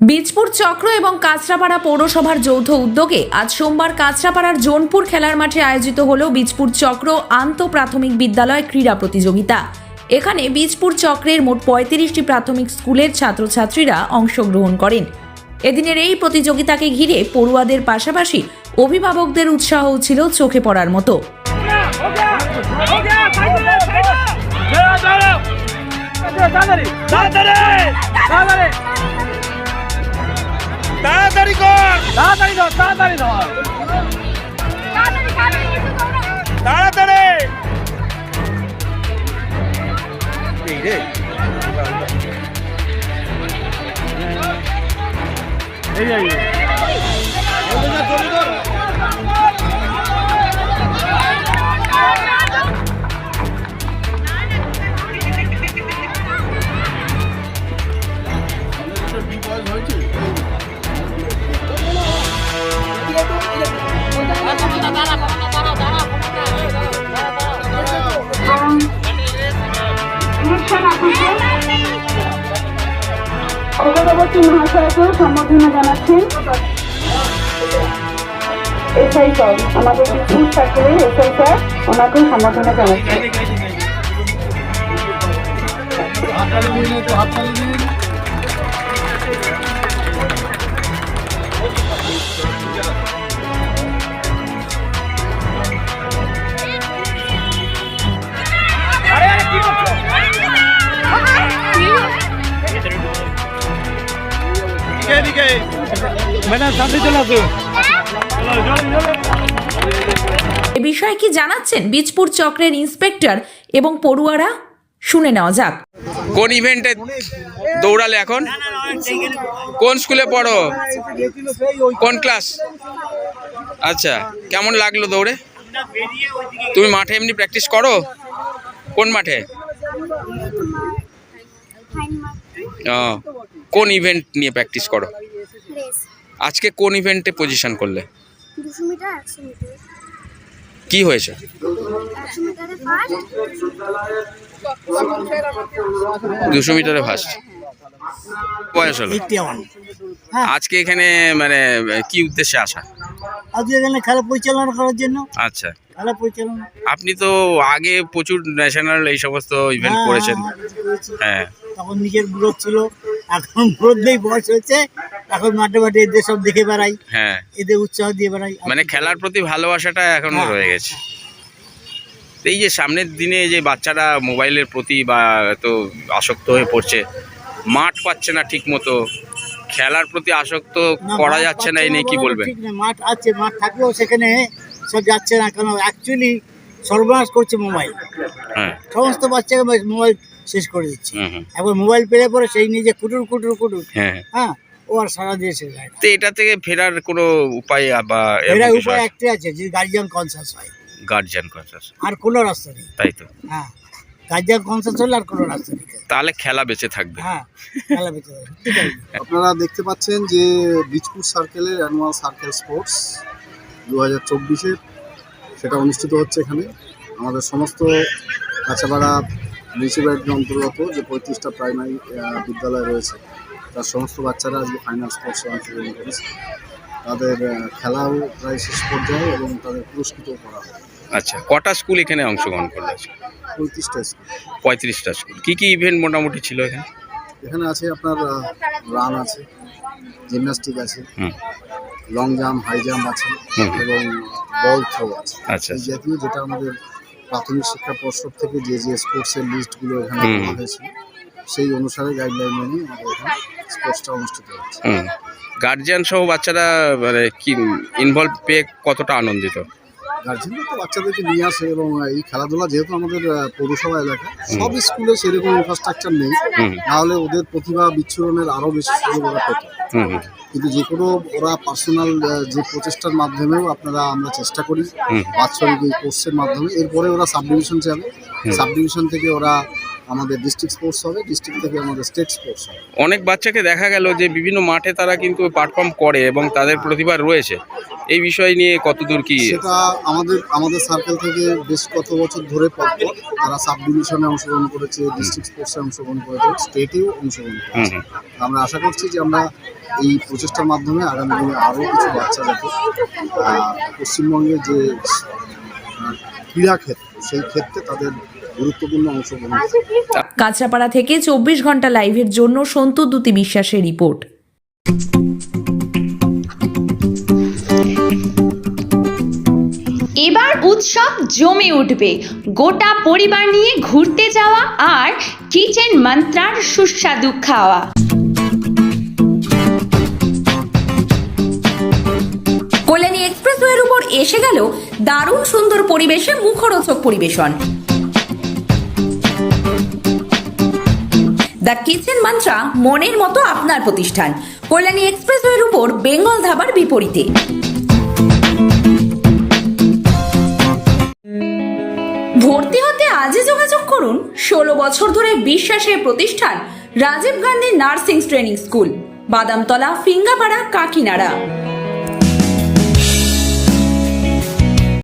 বীজপুর চক্র এবং কাঁচরাপাড়া পৌরসভার যৌথ উদ্যোগে আজ সোমবার কাঁচরাপাড়ার জোনপুর খেলার মাঠে আয়োজিত হল বীজপুর চক্র আন্ত প্রাথমিক বিদ্যালয় ক্রীড়া প্রতিযোগিতা। এখানে বীজপুর চক্রের মোট পঁয়ত্রিশটি প্রাথমিক স্কুলের ছাত্রছাত্রীরা অংশগ্রহণ করেন। এদিনের এই প্রতিযোগিতাকে ঘিরে পড়ুয়াদের পাশাপাশি অভিভাবকদের উৎসাহও ছিল চোখে পড়ার মতো। তাড়াতাড়ি তাড়াতাড়ি তাড়াতাড়ি তাড়াতাড়ি কর। তাড়াতাড়ি দাও তাড়াতাড়ি দাও তাড়াতাড়ি। এই রে। এই এই অগ্রবর্তী মহাশয়কেও সম্বর্ধনা জানাচ্ছেন এসআই স্যার, আমাদের বিপুল সার্কেলের এসআই স্যার ওনাকেও সম্বর্ধনা জানাচ্ছেন আরে ম্যাডাম সামনে চলে এ বিষয়ে কি জানাচ্ছেন বীজপুর চক্রের ইন্সপেক্টর এবং পড়ুয়ারা? শুনে নেওয়া যাক। কোন ইভেন্টে দৌড়ালে এখন? কোন স্কুলে পড়ো? কোন ক্লাস? আচ্ছা কেমন লাগল দৌড়ে? তুমি মাঠে এমনি প্র্যাকটিস করো? কোন মাঠে? ও, কোন ইভেন্ট নিয়ে প্র্যাকটিস করো? আজকে কোন ইভেন্টে পজিশন করলে? দুশো মিটার একশো মিটার। কি হয়েছে? একশো মিটারে ফার্স্ট দুশো মিটারে ফার্স্ট বয়স হলো। আজকে এখানে মানে কি উদ্দেশ্যে আসা? আজকে এখানে খেলা পরিচালনা করার জন্য। আচ্ছা। খেলা পরিচালনা। আপনি তো আগে প্রচুর ন্যাশনাল এই সমস্ত ইভেন্ট হ্যাঁ, করেছেন। হ্যাঁ, হ্যাঁ। তখন নিজের গ্রোথ ছিল। এখন গ্রোথ বয়স হয়েছে এখন মাঠে মাঠে এদের সব দেখে বেড়াই হ্যাঁ। এদের উৎসাহ দিয়ে বেড়াই। মানে খেলার প্রতি ভালোবাসাটা এখনও হ্যাঁ। রয়ে গেছে। এই যে সামনের দিনে যে বাচ্চারা মোবাইলের প্রতি বা তো আসক্ত হয়ে পড়ছে মাঠ পাচ্ছে না ঠিক মতো খেলার প্রতি আসক্ত করা যাচ্ছে না এই নিয়ে কি বলবেন? মাঠ আছে মাঠ থাকলেও সেখানে সব যাচ্ছে না কারণ অ্যাকচুয়ালি সর্বনাশ করছে মোবাইল। হ্যাঁ। সমস্ত বাচ্চাকে মোবাইল শেষ করে দিচ্ছে। এখন মোবাইল পেলে পরে সেই নিজে কুটুর কুটুর কুটুর। হ্যাঁ হ্যাঁ। ও আর সারা দিয়ে শেষ যায় তো এটা থেকে ফেরার কোনো উপায় বা এরা উপায় একটাই আছে যে গার্জিয়ান কনসাস হয়। গার্জিয়ান কনসাস আর কোনো রাস্তা নেই। তাই তো। হ্যাঁ গার্জিয়ান কনসাস হলে আর কোনো রাস্তা নেই। তাহলে খেলা বেঁচে থাকবে। হ্যাঁ খেলা ঠিক আছে। আপনারা দেখতে পাচ্ছেন যে বীজপুর সার্কেলের অ্যানুয়াল সার্কেল স্পোর্টস দু হাজার চব্বিশের সেটা অনুষ্ঠিত হচ্ছে এখানে। আমাদের সমস্ত কাঁচাপাড়া মিউনিসিপ্যালিটির অন্তর্গত যে পঁয়ত্রিশটা প্রাইমারি বিদ্যালয় রয়েছে তার সমস্ত বাচ্চারা আজকে ফাইনাল স্পোর্টসে অংশগ্রহণ করেছে। তাদের খেলাও প্রায় শেষ পর্যায়ে এবং তাদের পুরস্কৃত করা হয়। আচ্ছা কটা স্কুল এখানে অংশগ্রহণ করল? পঁয়ত্রিশটা স্কুল পঁয়ত্রিশটা স্কুল কী কী ইভেন্ট মোটামুটি ছিল এখানে? এখানে আছে আপনার রান আছে জিমন্যাস্টিক আছে লং জাম্প হাই জাম্প আছে এবং বল থ্রো আছে। আচ্ছা জাতীয় যেটা আমাদের প্রাথমিক শিক্ষা পর্ষদ থেকে যে যে স্পোর্টসের লিস্টগুলো এখানে। দেওয়া হয়েছে সেই অনুসারে গাইডলাইন মেনে আমাদের এখানে স্পোর্টসটা অনুষ্ঠিত হচ্ছে। গার্জিয়ান সহ বাচ্চারা মানে কি ইনভলভ পেয়ে কতটা আনন্দিত? গার্জেনরা তো বাচ্চাদেরকে নিয়ে আসে এবং এই খেলাধুলা যেহেতু আমাদের পৌরসভা এলাকা সব স্কুলে সেরকম ইনফ্রাস্ট্রাকচার নেই। তাহলে ওদের প্রতিভা বিচ্ছুরণের আরও বেশি সুযোগ ওরা পেত। কিন্তু যে কোনো ওরা পার্সোনাল যে প্রচেষ্টার মাধ্যমেও আপনারা আমরা চেষ্টা করি। বাৎসরিক এই কোর্সের মাধ্যমে। এরপরে ওরা সাবডিভিশন যাবে সাব ডিভিশন থেকে ওরা আমাদের ডিস্ট্রিক্ট স্পোর্টস হবে ডিস্ট্রিক্ট থেকে আমাদের স্টেট স্পোর্টস হবে। অনেক বাচ্চাকে দেখা গেল যে বিভিন্ন মাঠে তারা কিন্তু পারফর্ম করে এবং তাদের প্রতিভা রয়েছে। এই বিষয় নিয়ে কতদূর কি সেটা আমাদের আমাদের সার্কেল থেকে বেশ কত বছর ধরে পরপর তারা সাব ডিভিশনে অংশগ্রহণ করেছে ডিস্ট্রিক্ট স্পোর্টসে অংশগ্রহণ করেছে স্টেটেও অংশগ্রহণ করেছে। আমরা আশা করছি যে আমরা এই প্রচেষ্টার মাধ্যমে আগামী দিনে আরও কিছু বাচ্চা যাতে পশ্চিমবঙ্গের যে ক্রীড়া ক্ষেত্র সেই ক্ষেত্রে তাদের গুরুত্বপূর্ণ অংশগ্রহণ। কাঁচরাপাড়া থেকে চব্বিশ ঘণ্টা লাইভের জন্য সন্তু দ্যুতি বিশ্বাসের রিপোর্ট। এবার উৎসব জমে উঠবে। গোটা পরিবার নিয়ে ঘুরতে যাওয়া আর কিচেন মন্ত্রার সুস্বাদু খাওয়া। কল্যাণী এক্সপ্রেসওয়ের উপর এসে গেল দারুণ সুন্দর পরিবেশে মুখরোচক পরিবেশন। দ্য কিচেন মান্ত্রা মনের মতো আপনার প্রতিষ্ঠান। কল্যাণী এক্সপ্রেসওয়ের উপর বেঙ্গল ধাবার বিপরীতে। ভর্তি হতে আজই যোগাযোগ করুন ষোলো বছর ধরে বিশ্বাসের প্রতিষ্ঠান, Rajiv Gandhi nursing training school, Badamtala, Phingapara, Kakinara.